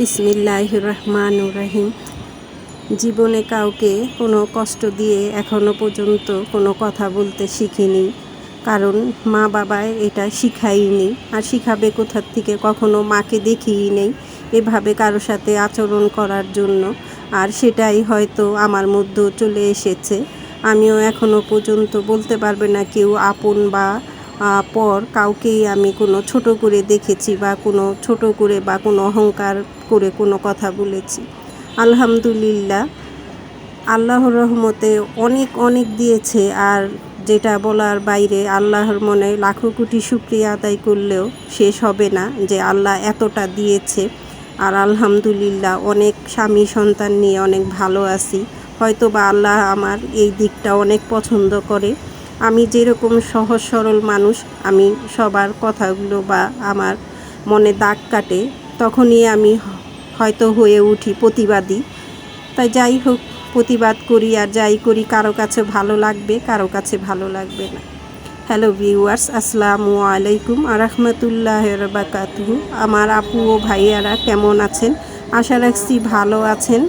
বিসমিল্লাহ রহমান রহিম জীবনে কাউকে কোনো কষ্ট দিয়ে এখনও পর্যন্ত কোনো কথা বলতে শিখিনি, কারণ মা বাবায় এটা শিখাইনি আর শিখাবে কোথার থেকে কখনো মাকে দেখিই নেই এভাবে কারোর সাথে আচরণ করার জন্য। আর সেটাই হয়তো আমার মধ্যেও চলে এসেছে। আমিও এখনও পর্যন্ত বলতে পারবে না কেউ আপন বা পর কাউকেই আমি কোনো ছোট করে দেখেছি বা কোনো ছোট করে বা কোনো অহংকার করে কোনো কথা বলেছি। আলহামদুলিল্লাহ, আল্লাহর রহমতে অনেক অনেক দিয়েছে আর যেটা বলার বাইরে আল্লাহর মনে লাখো কোটি শুক্রিয়া আদায় করলেও শেষ হবে না যে আল্লাহ এতটা দিয়েছে। আর আলহামদুলিল্লাহ, অনেক স্বামী সন্তান নিয়ে অনেক ভালো আছি। হয়তো বা আল্লাহ আমার এই দিকটা অনেক পছন্দ করে। আমি যেরকম সহজ সরল মানুষ, আমি সবার কথাগুলো বা আমার মনে দাগ কাটে, তখনই আমি হয়তো হয়ে উঠি প্রতিবাদী। তাই যাই হোক, প্রতিবাদ করি আর যাই করি, কারও কাছে ভালো লাগবে, কারও কাছে ভালো লাগবে না। হ্যালো ভিউয়ার্স, আসসালামু আলাইকুম আরহামতুল্লাহ বাকাতুহু আমার আপু ও ভাইয়ারা কেমন আছেন? আশা রাখছি ভালো আছেন।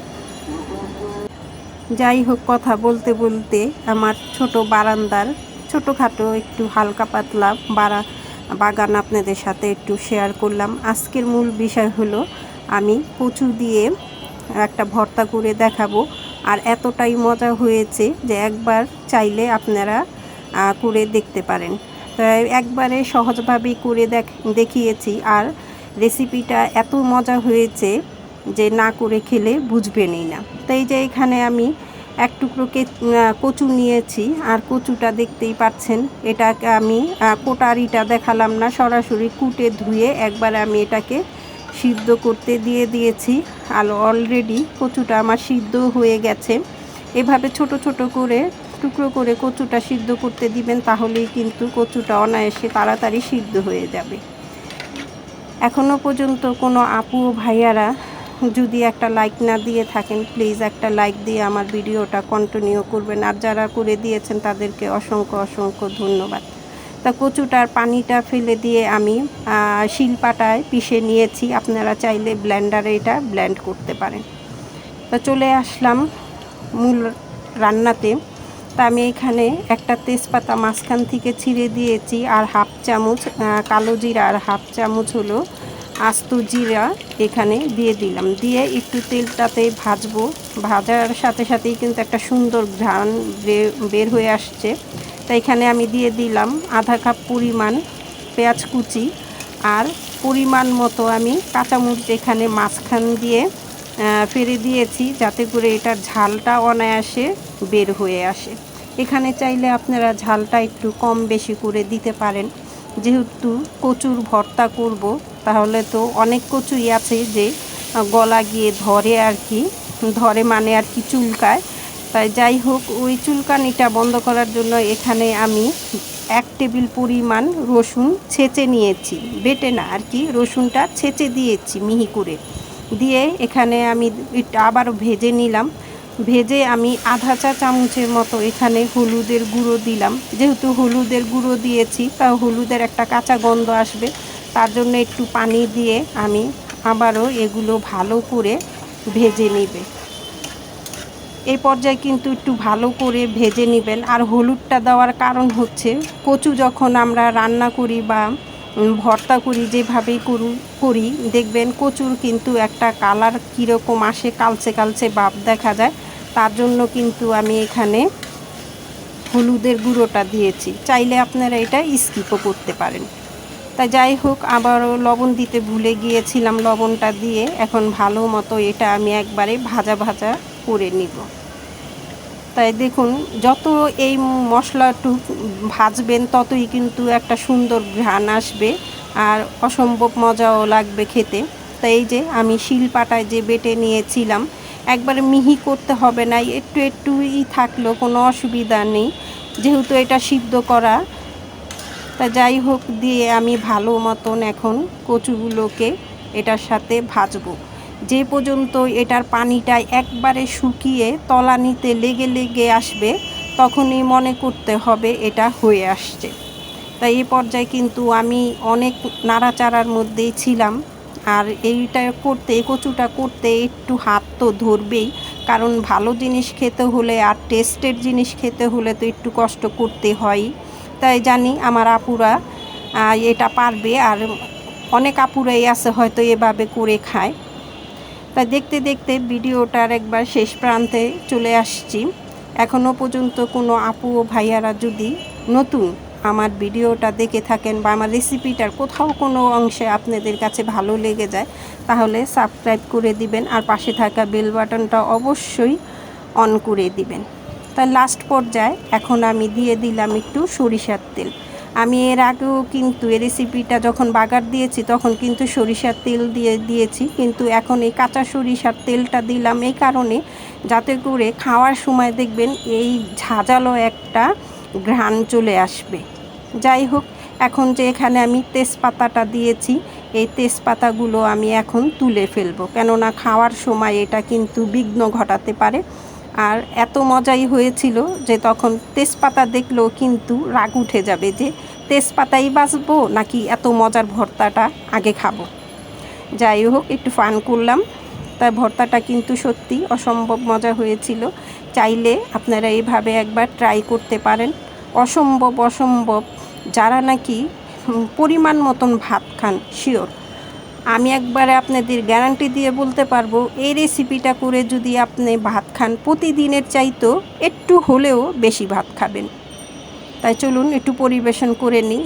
যাই হোক কথা বলতে বলতে আমার ছোট বারান্দার ছোটোখাটো একটু হালকা পাতলা বারা, বাগান আপনাদের সাথে একটু শেয়ার করলাম। আজকের মূল বিষয় হলো, আমি কচু দিয়ে একটা ভর্তা করে দেখাবো। আর এতটাই মজা হয়েছে যে একবার চাইলে আপনারা করে দেখতে পারেন। তাই একবারে সহজভাবেই করে দেখ, দেখিয়েছি। আর রেসিপিটা এত মজা হয়েছে যে না করে খেলে বুঝবেনই না। তাই যে এখানে আমি এক টুকরো কচু নিয়েছি, আর কচুটা দেখতেই পাচ্ছেন, এটাকে আমি কোটারিটা দেখালাম না, সরাসরি কুটে ধুয়ে একবার আমি এটাকে সিদ্ধ করতে দিয়ে দিয়েছি। আর অলরেডি কচুটা আমার সিদ্ধ হয়ে গেছে। এভাবে ছোট ছোট করে, টুকরো করে কচুটা সিদ্ধ করতে দিবেন, তাহলেই কিন্তু কচুটা অনায়াসে তাড়াতাড়ি সিদ্ধ হয়ে যাবে। এখনও পর্যন্ত কোনো আপু ভাইয়ারা যদি একটা লাইক না দিয়ে থাকেন প্লিজ একটা লাইক দিয়ে আমার ভিডিওটা কন্টিনিউ করবেন। আর যারা করে দিয়েছেন, তাদেরকে অসংখ্য অসংখ্য ধন্যবাদ। তা কচুটার পানিটা ফেলে দিয়ে আমি শিলপাটায় পিষে নিয়েছি। আপনারা চাইলে ব্ল্যান্ডারে এটা ব্ল্যান্ড করতে পারেন। তা চলে আসলাম মূল রান্নাতে। তা আমি এখানে একটা তেজপাতা মাঝখান থেকে ছিঁড়ে দিয়েছি। আর হাফ চামচ কালো জিরা, আর হাফ চামচ হলো আস্ত জিরা এখানে দিয়ে দিলাম। দিয়ে একটু তেলটাতে ভাজবো। ভাজার সাথে সাথেই কিন্তু একটা সুন্দর ঘ্রাণ বের হয়ে আসছে। তা এখানে আমি দিয়ে দিলাম আধা কাপ পরিমাণ পেঁয়াজ কুচি আর পরিমাণ মতো আমি কাঁচামরিচ এখানে মাঝখান দিয়ে ফেলে দিয়েছি যাতে করে এটার ঝালটা অনায়াসে বের হয়ে আসে। এখানে চাইলে আপনারা ঝালটা একটু কম বেশি করে দিতে পারেন। যেহেতু কচুর ভর্তা করব তাহলে তো অনেক কচুই আছে যে গলা গিয়ে ধরে আর কি। ধরে মানে আর কি চুলকায়। তাই যাই হোক, ওই চুলকানিটা বন্ধ করার জন্য এখানে আমি এক টেবিল পরিমাণ রসুন ছেঁচে নিয়েছি। বেটে না আর কি, রসুনটা ছেঁচে দিয়েছি মিহি করে। দিয়ে এখানে আমি একটু আবারও ভেজে নিলাম। ভেজে আমি আধা চা চামচের মতো এখানে হলুদের গুঁড়ো দিলাম। যেহেতু হলুদের গুঁড়ো দিয়েছি, তা হলুদের একটা কাঁচা গন্ধ আসবে। তার জন্য একটু পানি দিয়ে আমি আবারও এগুলো ভালো করে ভেজে নিবে। এই পর্যায়ে কিন্তু একটু ভালো করে ভেজে নেবেন। আর হলুদটা দেওয়ার কারণ হচ্ছে কচু যখন আমরা রান্না করি বা ভর্তা করি, যেভাবেই করু, করি, দেখবেন কচুর কিন্তু একটা কালার কীরকম আসে, কালচে কালচে ভাব দেখা যায়। তার জন্য কিন্তু আমি এখানে হলুদের গুঁড়োটা দিয়েছি। চাইলে আপনারা এটা স্কিপও করতে পারেন। তা যাই হোক, আবারও লবণ দিতে ভুলে গিয়েছিলাম লবণটা দিয়ে। এখন ভালো মতো এটা আমি একবারে ভাজা ভাজা করে নিব। তাই দেখুন, যত এই মশলাটু ভাজবেন, ততই কিন্তু একটা সুন্দর ঘ্রাণ আসবে আর অসম্ভব মজাও লাগবে খেতে। তাই এই যে আমি শিলপাটায় যে বেটে নিয়েছিলাম, একবারে মিহি করতে হবে না, একটু একটু ই থাকলেও কোনো অসুবিধা নেই। যেহেতু এটা সিদ্ধ করা তা যাই হোক, দিয়ে আমি ভালো মতন এখন কচুগুলোকে এটার সাথে ভাজবো। যে পর্যন্ত এটার পানিটা একবারে শুকিয়ে তলানিতে লেগে লেগে আসবে, তখনই মনে করতে হবে এটা হয়ে আসছে। তাই এই পর্যায়ে কিন্তু আমি অনেক নাড়াচাড়ার মধ্যেই ছিলাম। আর এইটা করতে, কচুটা করতে একটু হাত তো ধরবেই, কারণ ভালো জিনিস খেতে হলে আর টেস্টের জিনিস খেতে হলে তো একটু কষ্ট করতে হয়। তাই জানি আমার আপুরা এটা পারবে আর অনেক আপুরাই আছে হয়তো এভাবে করে খায়। তা দেখতে দেখতে ভিডিওটার একবার শেষ প্রান্তে চলে আসছি। এখনও পর্যন্ত কোনো আপু ও ভাইয়ারা যদি নতুন আমার ভিডিওটা দেখে থাকেন বা আমার রেসিপিটার কোথাও কোনো অংশে আপনাদের কাছে ভালো লেগে যায়, তাহলে সাবস্ক্রাইব করে দিবেন আর পাশে থাকা বেল বাটনটা অবশ্যই অন করে দিবেন। তা লাস্ট পর্যায়ে এখন আমি দিয়ে দিলাম একটু সরিষার তেল। আমি এর আগেও কিন্তু এই রেসিপিটা যখন বাগার দিয়েছি, তখন কিন্তু সরিষার তেল দিয়ে দিয়েছি। কিন্তু এখন এই কাঁচা সরিষার তেলটা দিলাম এই কারণে যাতে করে খাওয়ার সময় দেখবেন এই ঝাঁঝালো একটা ঘ্রাণ চলে আসবে। যাই হোক, এখন যে এখানে আমি তেজপাতাটা দিয়েছি, এই তেজপাতাগুলো আমি এখন তুলে ফেলব। কেননা খাওয়ার সময় এটা কিন্তু বিঘ্ন ঘটাতে পারে। আর এত মজাই হয়েছিল যে তখন তেজপাতা দেখলেও কিন্তু রাগ উঠে যাবে যে তেজপাতাই বাঁচবো নাকি এত মজার ভর্তাটা আগে খাব। যাই হোক, একটু ফান করলাম। তাই ভর্তাটা কিন্তু সত্যি অসম্ভব মজা হয়েছিল। চাইলে আপনারা এইভাবে একবার ট্রাই করতে পারেন। অসম্ভব অসম্ভব। যারা নাকি পরিমাণ মতন ভাত খান শিওর আমি একবারে আপনাদের গ্যারান্টি দিয়ে বলতে পারব, এই রেসিপিটা করে যদি আপনি ভাত খান প্রতিদিনের চাইতো একটু হলেও বেশি ভাত খাবেন। তাই চলুন একটু পরিবেশন করে নিই।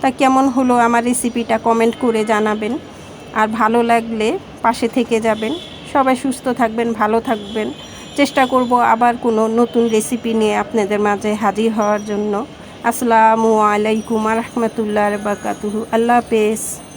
তা কেমন হলো আমার রেসিপিটা কমেন্ট করে জানাবেন। আর ভালো লাগলে পাশে থেকে যাবেন। সবাই সুস্থ থাকবেন, ভালো থাকবেন। চেষ্টা করব আবার কোনো নতুন রেসিপি নিয়ে আপনাদের মাঝে হাজির হওয়ার জন্য। আসসালামু আলাইকুম রহমতুল্লাহ বাকাতুহু আল্লাহ হাফেজ।